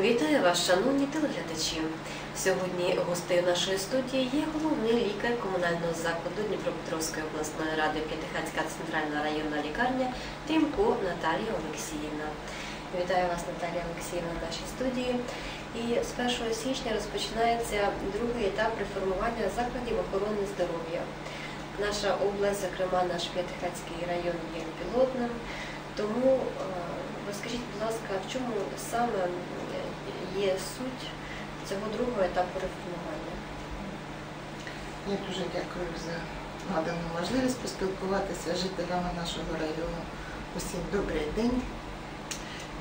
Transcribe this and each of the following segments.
Вітаю вас, шановні телеглядачі. Сьогодні гостею нашої студії є головний лікар комунального закладу Дніпропетровської обласної ради П'ятихатська центральна районна лікарня Трімко Наталія Олексіївна. Вітаю вас, Наталія Олексіївна, в нашій студії. І з 1 січня розпочинається другий етап реформування закладів охорони здоров'я. Наша область, зокрема наш П'ятихатський район, є пілотним. Тому е, розкажіть, будь ласка, в чому саме є суть цього другого етапу реформування? Я дуже дякую за надану можливість поспілкуватися з жителями нашого району. Усім добрий день.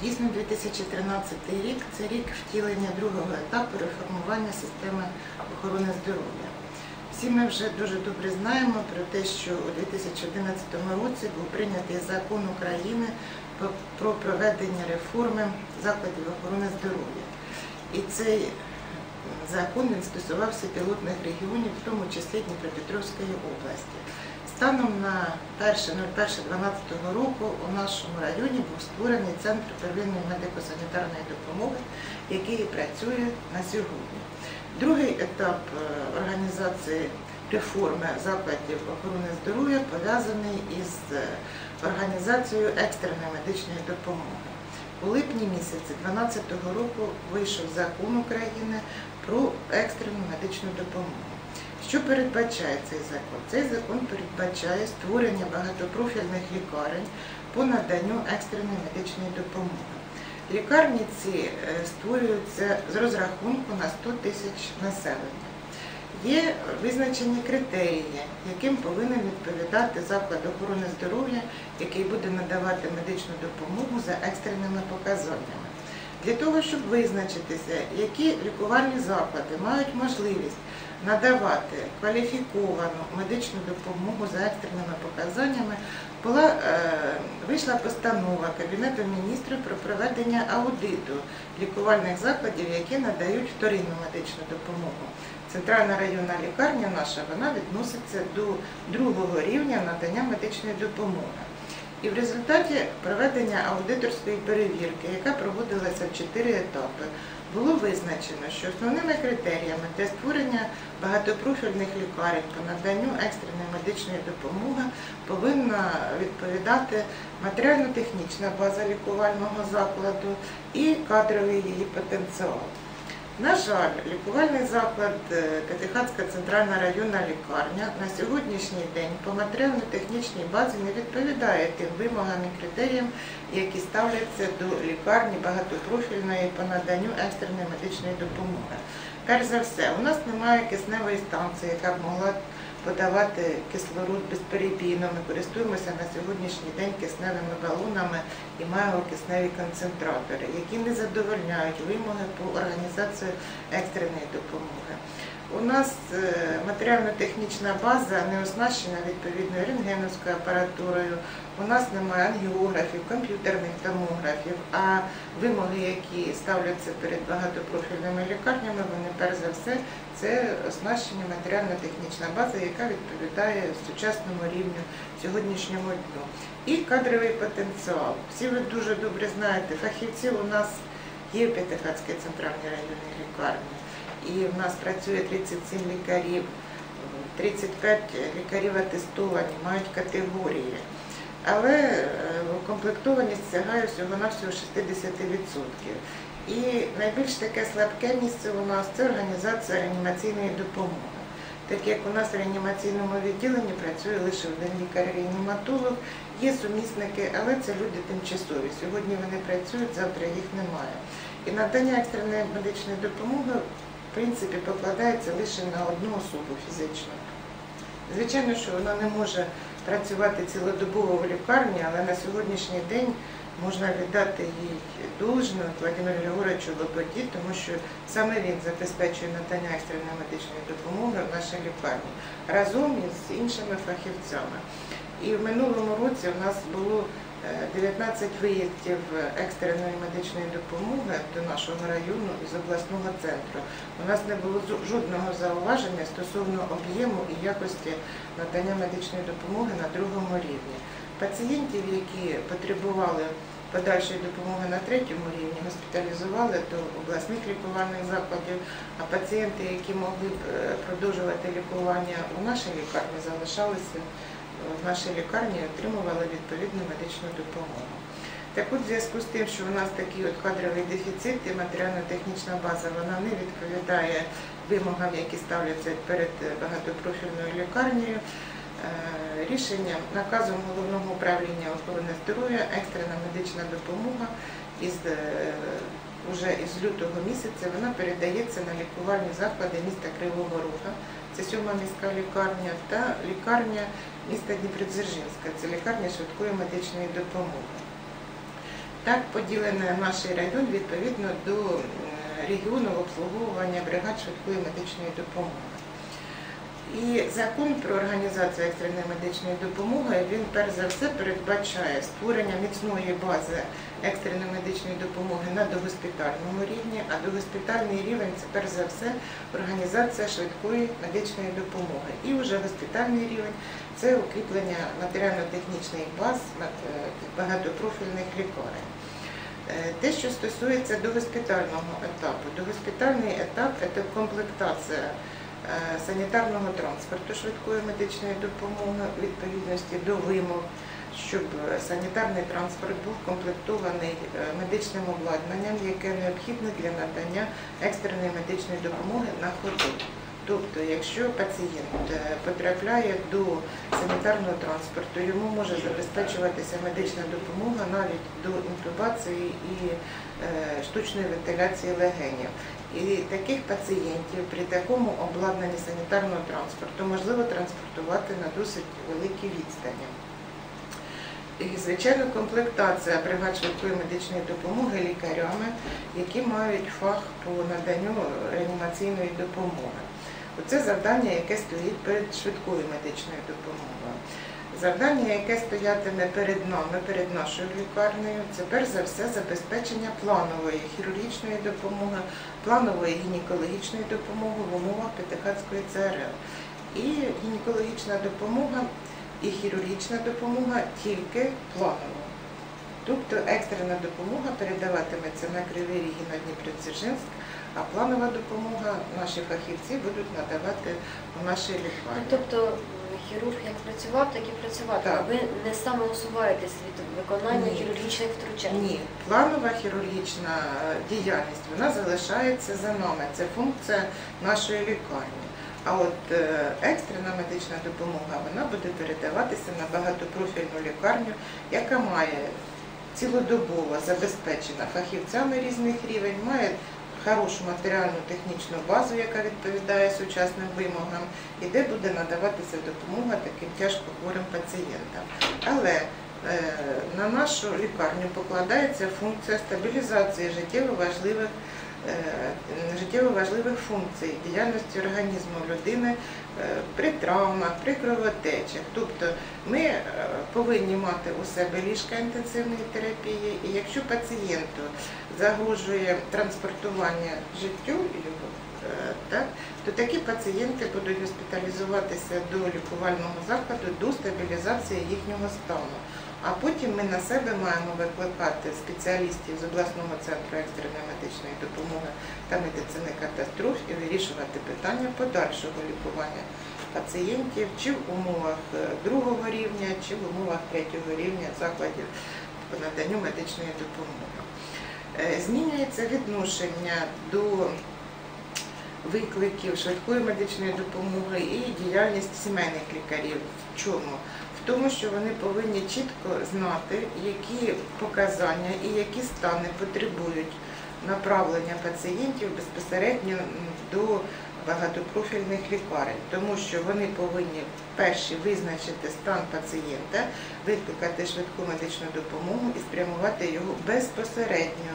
Дійсно, 2013 рік це рік втілення другого етапу реформування системи охорони здоров'я. Всі ми вже дуже добре знаємо про те, що у 2011 році був прийнятий закон України про проведення реформи закладів охорони здоров'я. І цей закон він стосувався пілотних регіонів, в тому числі Дніпропетровської області. Станом на 1.01.12 року у нашому районі був створений центр первинної медико-санітарної допомоги, який працює на сьогодні. Другий етап е, організації реформи закладів охорони здоров'я пов'язаний із е, організацією екстреної медичної допомоги. У липні місяці 2012 року вийшов закон України про екстрену медичну допомогу. Що передбачає цей закон? Цей закон передбачає створення багатопрофільних лікарень по наданню екстреної медичної допомоги. Лікарні ці е, створюються з розрахунку на 100 тисяч населення. Є визначені критерії, яким повинен відповідати заклад охорони здоров'я, який буде надавати медичну допомогу за екстреними показаннями. Для того, щоб визначитися, які лікувальні заклади мають можливість надавати кваліфіковану медичну допомогу за екстреними показаннями, була е, вийшла постанова Кабінету міністрів про проведення аудиту лікувальних закладів, які надають вторинну медичну допомогу. Центральна районна лікарня наша вона відноситься до другого рівня надання медичної допомоги. І в результаті проведення аудиторської перевірки, яка проводилася в чотири етапи, було визначено, що основними критеріями для створення багатопрофільних лікарень по наданню екстреної медичної допомоги повинна відповідати матеріально-технічна база лікувального закладу і кадровий її потенціал. На жаль, лікувальний заклад е, Катихатська центральна районна лікарня на сьогоднішній день по матеріально-технічній базі не відповідає тим вимогам і критеріям, які ставляться до лікарні багатопрофільної по наданню екстреної медичної допомоги. Перш за все, у нас немає кисневої станції, яка б могла подавати кислород безперебійно. Ми користуємося на сьогоднішній день кисневими балонами і маємо кисневі концентратори, які не задовольняють вимоги по організації екстреної допомоги. У нас е, матеріально-технічна база не оснащена відповідною рентгеновською апаратурою, у нас немає ангіографів, комп'ютерних томографів, а вимоги, які ставляться перед багатопрофільними лікарнями, вони перш за все це оснащення матеріально-технічна база, яка відповідає сучасному рівню сьогоднішньому дню. І кадровий потенціал. Всі ви дуже добре знаєте, фахівці у нас є в П'ятихатській центральній районній лікарні і в нас працює 37 лікарів, 35 лікарів атестовані, мають категорії. Але е, комплектованість сягає всього на всього 60%. І найбільш таке слабке місце у нас це організація реанімаційної допомоги. Так як у нас в реанімаційному відділенні працює лише один лікар-реаніматолог, є сумісники, але це люди тимчасові. Сьогодні вони працюють, завтра їх немає. І надання екстреної медичної допомоги в принципі покладається лише на одну особу фізично. Звичайно, що вона не може працювати цілодобово в лікарні, але на сьогоднішній день можна віддати їй должне Владимиру Григоровичу Лободі, тому що саме він забезпечує надання екстреної медичної допомоги в нашій лікарні разом із іншими фахівцями. І в минулому році у нас було 19 виїздів екстреної медичної допомоги до нашого району із обласного центру. У нас не було жодного зауваження стосовно об'єму і якості надання медичної допомоги на другому рівні. Пацієнтів, які потребували подальшої допомоги на третьому рівні, госпіталізували до обласних лікувальних закладів, а пацієнти, які могли б е, продовжувати лікування у нашій лікарні, залишалися в нашій лікарні отримували відповідну медичну допомогу. Так от, в зв'язку з тим, що у нас такий от кадровий дефіцит і матеріально-технічна база вона не відповідає вимогам, які ставляться перед багатопрофільною лікарнею, е, рішенням наказом головного управління охорони здоров'я екстрена медична допомога із е, уже із лютого місяця вона передається на лікувальні заклади міста Кривого Рога. Це сьома міська лікарня та лікарня міста Дніпродзержинська. Це лікарня швидкої медичної допомоги. Так поділений наш район відповідно до е, регіону обслуговування бригад швидкої медичної допомоги. І закон про організацію екстреної медичної допомоги він перш за все передбачає створення міцної бази екстреної медичної допомоги на догоспітальному рівні, а догоспітальний рівень це перш за все організація швидкої медичної допомоги. І вже госпітальний рівень це укріплення матеріально-технічних баз е, багатопрофільних лікарень. Е, Те, що стосується догоспітального етапу, догоспітальний етап це комплектація е, санітарного транспорту швидкої медичної допомоги відповідності до вимог, щоб санітарний транспорт був комплектований медичним обладнанням, яке необхідне для надання екстреної медичної допомоги на ходу. Тобто, якщо пацієнт е, потрапляє до санітарного транспорту, йому може забезпечуватися медична допомога навіть до інтубації і е, штучної вентиляції легенів. І таких пацієнтів при такому обладнанні санітарного транспорту можливо транспортувати на досить великі відстані. І, звичайно, комплектація бригад швидкої медичної допомоги лікарями, які мають фах по наданню реанімаційної допомоги. Оце завдання, яке стоїть перед швидкою медичною допомогою. Завдання, яке стоятиме перед нами, перед нашою лікарнею, це перш за все забезпечення планової хірургічної допомоги, планової гінекологічної допомоги в умовах П'ятихатської ЦРЛ. І гінекологічна допомога і хірургічна допомога тільки планова. Тобто екстрена допомога передаватиметься на Кривий Ріг і на Дніпродзержинськ, а планова допомога наші фахівці будуть надавати у нашій Ну, лікарні. Тобто хірург як працював, так і працюватиме. Так. Ви не самоусуваєтесь від виконання Ні. хірургічних втручань. Ні, планова хірургічна е, діяльність вона залишається за нами. Це функція нашої лікарні. А от е, екстрена медична допомога вона буде передаватися на багатопрофільну лікарню, яка має цілодобово забезпечена фахівцями різних рівень, має хорошу матеріальну технічну базу, яка відповідає сучасним вимогам, і де буде надаватися допомога таким тяжко хворим пацієнтам. Але е, на нашу лікарню покладається функція стабілізації життєво важливих життєво важливих функцій діяльності організму людини е, при травмах, при кровотечах. Тобто ми е, повинні мати у себе ліжка інтенсивної терапії, і якщо пацієнту загрожує транспортування життю його, е, так, то такі пацієнти будуть госпіталізуватися до лікувального закладу до стабілізації їхнього стану. А потім ми на себе маємо викликати спеціалістів з обласного центру екстреної медичної допомоги та медицини катастроф і вирішувати питання подальшого лікування пацієнтів чи в умовах е, другого рівня, чи в умовах третього рівня закладів по наданню медичної допомоги. Е, Змінюється відношення до викликів швидкої медичної допомоги і діяльність сімейних лікарів. В чому? Тому, що вони повинні чітко знати, які показання і які стани потребують направлення пацієнтів безпосередньо до багатопрофільних лікарень, тому що вони повинні перші визначити стан пацієнта, викликати швидку медичну допомогу і спрямувати його безпосередньо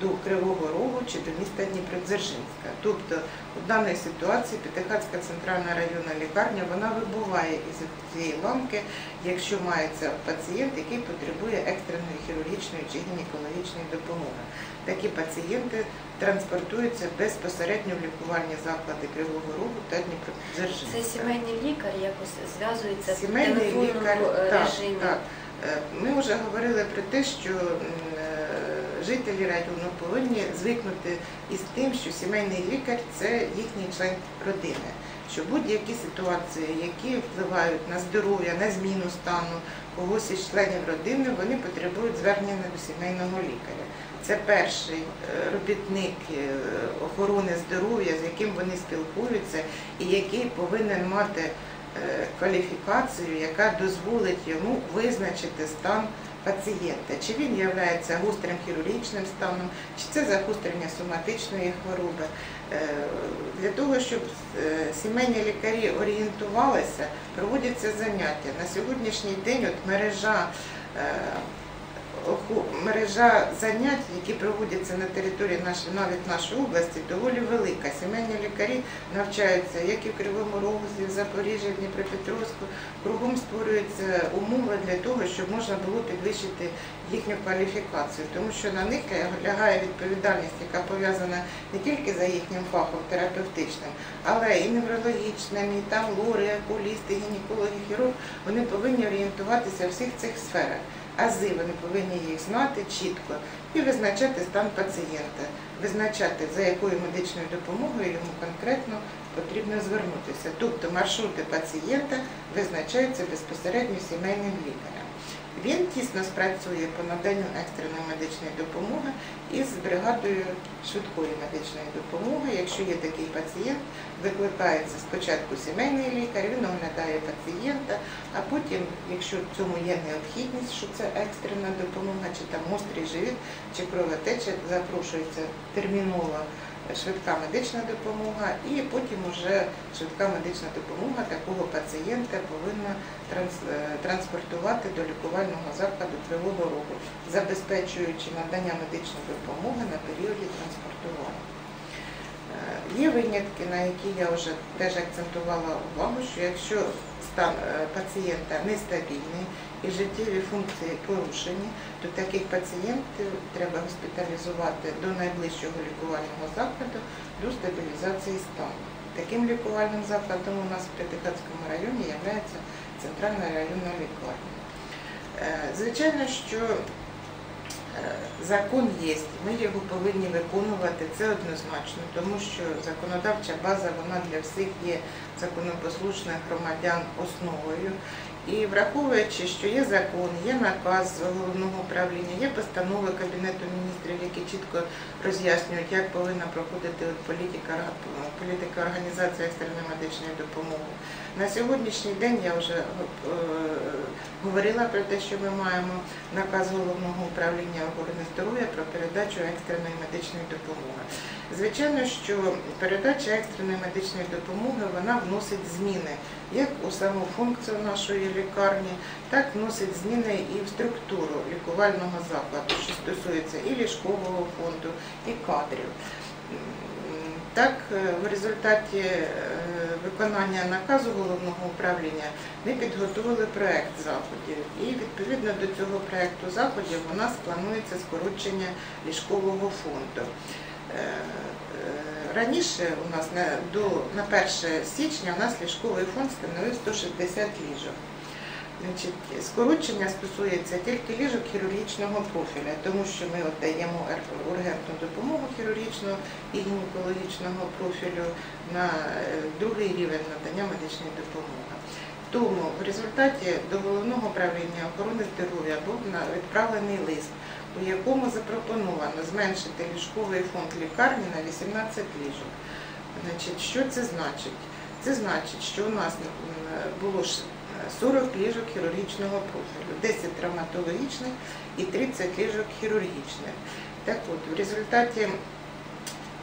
до Кривого Рогу чи до міста Дніпродзержинська. Тобто у даній ситуації П'ятихатська центральна районна лікарня вона вибуває із цієї ланки, якщо мається пацієнт, який потребує екстреної хірургічної чи гінекологічної допомоги. Такі пацієнти транспортуються безпосередньо в лікувальні заклади Кривого Рогу та Дніпродзержинська. Це сімейний лікар якось зв'язується в телефонному лікар, е, так, так. Е, Ми вже говорили про те, що жителі повинні звикнути із тим, що сімейний лікар це їхній член родини. Що будь-які ситуації, які впливають на здоров'я, на зміну стану когось із членів родини, вони потребують звернення до сімейного лікаря. Це перший е, робітник е, охорони здоров'я, з яким вони спілкуються, і який повинен мати е, кваліфікацію, яка дозволить йому визначити стан пацієнта, чи він є гострим хірургічним станом, чи це загострення соматичної хвороби. Е, Для того, щоб е, сімейні лікарі орієнтувалися, проводяться заняття. На сьогоднішній день от мережа е, мережа занять, які проводяться на території нашої, навіть нашої області, доволі велика. Сімейні лікарі навчаються як і в Кривому Розі, в Запоріжжі, в Дніпропетровську. Кругом створюються умови для того, щоб можна було підвищити їхню кваліфікацію, тому що на них лягає відповідальність, яка пов'язана не тільки за їхнім фахом терапевтичним, але і неврологічним, і там лори, окулісти, гінекологи, хірург, вони повинні орієнтуватися в всіх цих сферах. Ази вони повинні їх знати чітко і визначати стан пацієнта, визначати, за якою медичною допомогою йому конкретно потрібно звернутися. Тобто маршрути пацієнта визначаються безпосередньо сімейним лікарем. Він тісно спрацює по наданню екстреної медичної допомоги із бригадою швидкої медичної допомоги. Якщо є такий пацієнт, викликається спочатку сімейний лікар, він оглядає пацієнта, а потім, якщо в цьому є необхідність, що це екстрена допомога, чи там гострий живіт, чи кровотеча, запрошується терміново швидка медична допомога, і потім вже швидка медична допомога такого пацієнта повинна е, транспортувати до лікувального закладу Кривого Рогу, забезпечуючи надання медичної допомоги на періоді транспортування. Е, Є винятки, на які я вже теж акцентувала увагу, що якщо стан е, пацієнта нестабільний і життєві функції порушені, то таких пацієнтів треба госпіталізувати до найближчого лікувального закладу до стабілізації стану. Таким лікувальним закладом у нас в П'ятихатському районі є центральна районна лікарня. Е, Звичайно, що Закон є, ми його повинні виконувати, це однозначно, тому що законодавча база вона для всіх є законопослушних громадян основою. І враховуючи, що є закон, є наказ головного управління, є постанови Кабінету міністрів, які чітко роз'яснюють, як повинна проходити політика, політика організації екстреної медичної допомоги. На сьогоднішній день я вже е, говорила про те, що ми маємо наказ головного управління охорони здоров'я про передачу екстреної медичної допомоги. Звичайно, що передача екстреної медичної допомоги вона вносить зміни як у саму функцію нашої лікарні, так вносить зміни і в структуру лікувального закладу, що стосується і ліжкового фонду, і кадрів. Так, е, в результаті е, виконання наказу головного управління ми підготували проєкт заходів. І відповідно до цього проєкту заходів у нас планується скорочення ліжкового фонду. Е, е, Раніше у нас на, до, на 1 січня у нас ліжковий фонд становив 160 ліжок. Значить, скорочення стосується тільки ліжок хірургічного профіля, тому що ми даємо ургентну допомогу хірургічного і гінекологічного профілю на е, другий рівень надання медичної допомоги. Тому в результаті до головного управління охорони здоров'я був відправлений лист, у якому запропоновано зменшити ліжковий фонд лікарні на 18 ліжок. Значить, що це значить? Це значить, що у нас було 40 ліжок хірургічного профілю, 10 травматологічних і 30 ліжок хірургічних. Так от, в результаті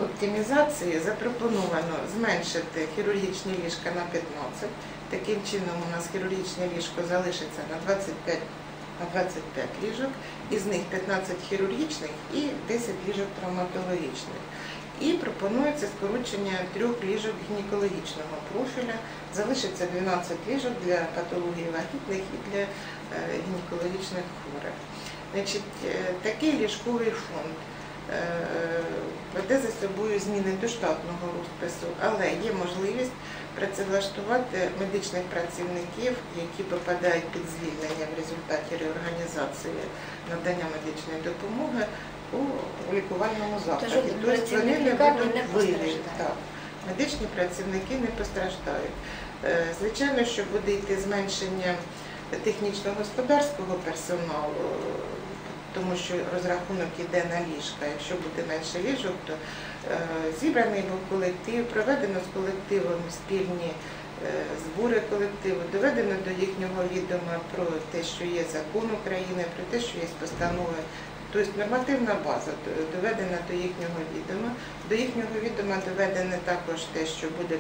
оптимізації запропоновано зменшити хірургічні ліжка на 15. Таким чином у нас хірургічне ліжко залишиться на 25 на 25 ліжок, із них 15 хірургічних і 10 ліжок травматологічних. І пропонується скорочення трьох ліжок гінекологічного профіля. Залишиться 12 ліжок для патології вагітних і для е, гінекологічних хворих. Значить, е, такий ліжковий фонд е, веде за собою зміни до штатного розпису, але є можливість працевлаштувати медичних працівників, які попадають під звільнення в результаті реорганізації надання медичної допомоги у лікувальному закладі. Тобто вони не будуть Так. Медичні працівники не постраждають. Е, Звичайно, що буде йти зменшення технічно-господарського персоналу, тому що розрахунок іде на ліжка. Якщо буде менше ліжок, то е, зібраний був колектив, проведено з колективом спільні е, збори колективу, доведено до їхнього відома про те, що є закон України, про те, що є постанови. Тобто нормативна база доведена до їхнього відома. До їхнього відома доведене також те, що буде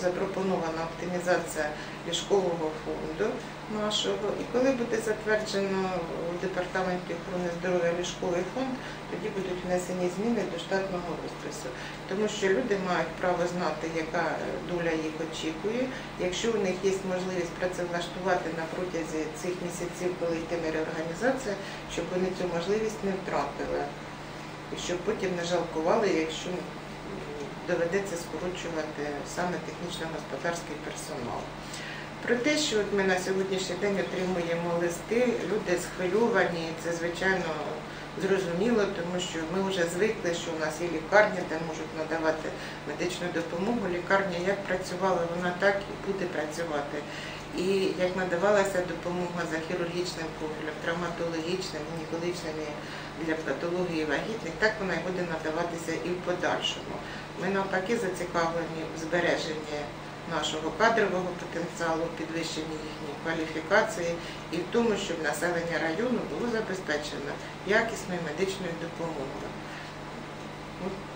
запропонована оптимізація ліжкового фонду нашого. І коли буде затверджено у департаменті охорони здоров'я ліжковий фонд, тоді будуть внесені зміни до штатного розпису. Тому що люди мають право знати, яка доля їх очікує. Якщо у них є можливість працевлаштувати на протязі цих місяців, коли йтиме реорганізація, щоб вони цю можливість не втратили. І щоб потім не жалкували, якщо доведеться скорочувати саме технічно-господарський персонал. Про те, що от ми на сьогоднішній день отримуємо листи, люди схвильовані, це звичайно зрозуміло, тому що ми вже звикли, що у нас є лікарня, де можуть надавати медичну допомогу. Лікарня як працювала, вона так і буде працювати. І як надавалася допомога за хірургічним профілем, травматологічним, гінекологічним для патології вагітних, так вона і буде надаватися і в подальшому. Ми навпаки зацікавлені в збереженні нашого кадрового потенціалу, підвищенні їхньої кваліфікації і в тому, щоб населення району було забезпечено якісною медичною допомогою.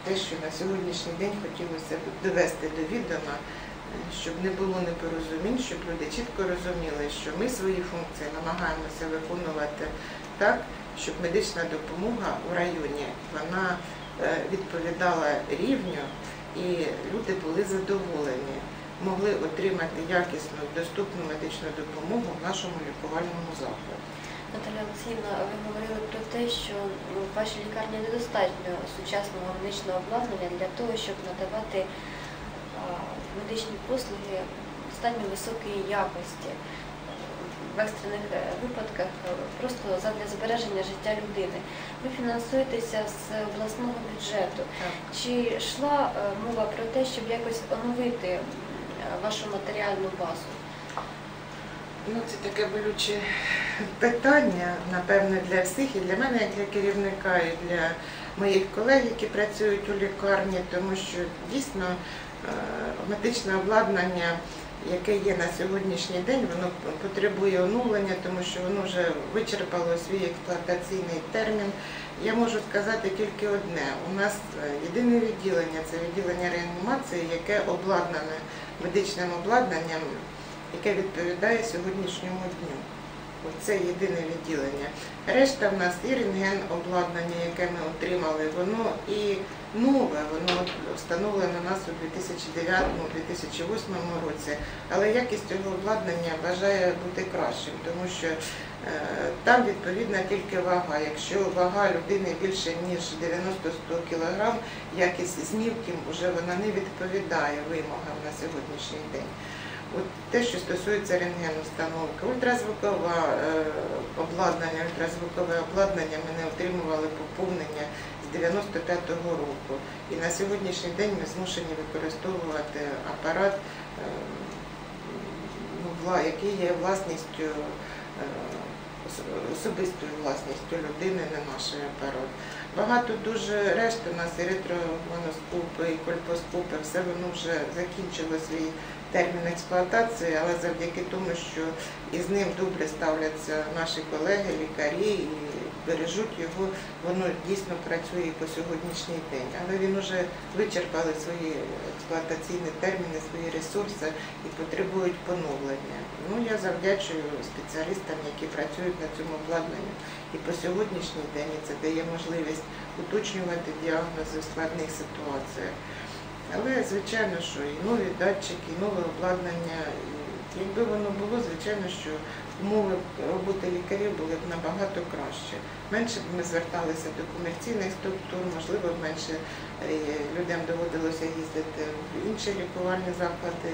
Те, що на сьогоднішній день хотілося б довести до відома, щоб не було непорозумінь, щоб люди чітко розуміли, що ми свої функції намагаємося виконувати так, щоб медична допомога у районі вона е, відповідала рівню і люди були задоволені, могли отримати якісну, доступну медичну допомогу в нашому лікувальному закладі. Наталя Олексіївна, ви говорили про те, що ну, в вашій лікарні недостатньо сучасного медичного обладнання для того, щоб надавати медичні послуги достатньо високої якості. В екстрених е, випадках е, просто задля збереження життя людини. Ви фінансуєтеся з обласного бюджету. Так. Чи йшла е, мова про те, щоб якось оновити вашу матеріальну базу? Ну, це таке болюче питання, напевне, для всіх, і для мене, як для керівника, і для моїх колег, які працюють у лікарні, тому що дійсно е, медичне обладнання, яке є на сьогоднішній день, воно потребує оновлення, тому що воно вже вичерпало свій експлуатаційний термін. Я можу сказати тільки одне: у нас е, єдине відділення це відділення реанімації, яке обладнане медичним обладнанням яке відповідає сьогоднішньому дню. Це єдине відділення. Решта в нас і рентген обладнання, яке ми отримали, воно і нове, воно встановлено у нас у 2009-2008 році, але якість цього обладнання бажає бути кращим, тому що е, там відповідна тільки вага. Якщо вага людини більше ніж 90-100 кг, якість знівки вже вона не відповідає вимогам на сьогоднішній день. От те, що стосується рентген-установки, ультразвукове обладнання, ультразвукове обладнання ми не отримували поповнення 95-го року. І на сьогоднішній день ми змушені використовувати апарат, е, ну, який є власністю, е, особистою власністю людини, не наш апарат. Багато дуже решти у нас і ретромоноскопи, і кольпоскопи, все воно вже закінчило свій термін експлуатації, але завдяки тому, що із ним добре ставляться наші колеги, лікарі і бережуть його, воно дійсно працює і по сьогоднішній день. Але він вже вичерпали свої експлуатаційні терміни, свої ресурси і потребують поновлення. Ну я завдячую спеціалістам, які працюють на цьому обладнанні. І по сьогоднішній день це дає можливість уточнювати діагнози в складних ситуаціях. Але звичайно, що і нові датчики, і нове обладнання, якби воно було, звичайно, що умови роботи лікарів були б набагато краще. Менше б ми зверталися до комерційних структур, можливо, менше людям доводилося їздити в інші лікувальні заклади.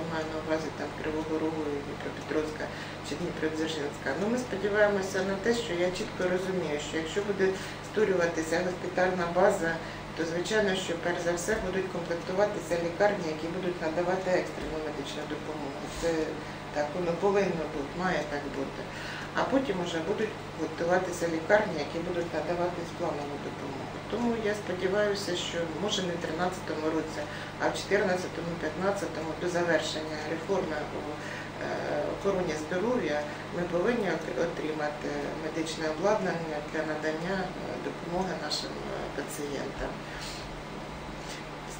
Я маю на увазі там Кривого Рогу, Дніпропетровська чи Дніпродзержинська. Ну, ми сподіваємося на те, що я чітко розумію, що якщо буде створюватися госпітальна база, то звичайно, що перш за все будуть комплектуватися лікарні, які будуть надавати екстрену медичну допомогу. Це так воно повинно бути, має так бути. А потім вже будуть готуватися лікарні, які будуть надавати планову допомогу. Тому я сподіваюся, що може не в 2013 році, а в 2014-2015 до завершення реформи у е, охороні здоров'я ми повинні отримати медичне обладнання для надання е, допомоги нашим е, пацієнтам.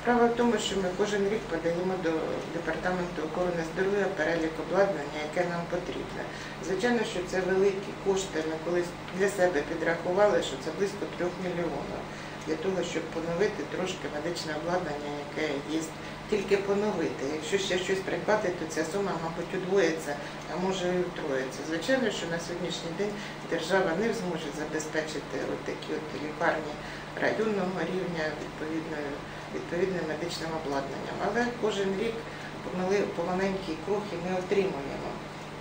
Справа в тому, що ми кожен рік подаємо до департаменту охорони здоров'я перелік обладнання, яке нам потрібне. Звичайно, що це великі кошти. Ми колись для себе підрахували, що це близько трьох мільйонів для того, щоб поновити трошки медичне обладнання, яке є. Тільки поновити. Якщо ще щось придбати, то ця сума, мабуть, удвоїться, а може і утроїться. Звичайно, що на сьогоднішній день держава не зможе забезпечити от такі от лікарні районного рівня відповідною відповідним медичним обладнанням. Але кожен рік помали- помаленькі крохи ми отримуємо.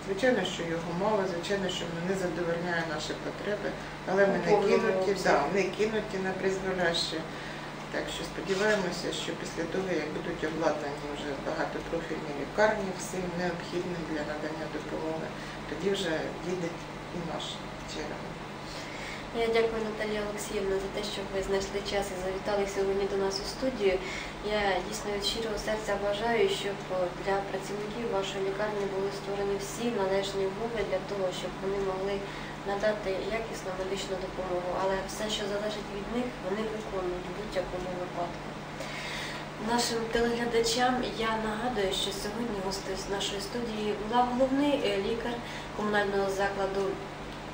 Звичайно, що його мало, звичайно, що воно не задовольняє наші потреби, але ми не кинуті, да, не кинуті на призволяще. Так що сподіваємося, що після того, як будуть обладнані вже багатопрофільні лікарні всім необхідним для надання допомоги, тоді вже їде і наш черга. Я дякую Наталія Олексіївна за те, що ви знайшли час і завітали сьогодні до нас у студію. Я дійсно від щирого серця бажаю, щоб для працівників вашої лікарні були створені всі належні умови для того, щоб вони могли надати якісну медичну допомогу. Але все, що залежить від них, вони виконують в будь-якому випадку. Нашим телеглядачам я нагадую, що сьогодні з нашої студії була головний лікар комунального закладу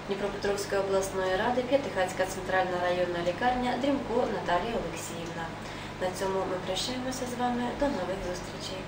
Дніпропетровської обласної ради, П'ятихатська центральна районна лікарня Дрімко Наталія Олексіївна. На цьому ми прощаємося з вами. До нових зустрічей.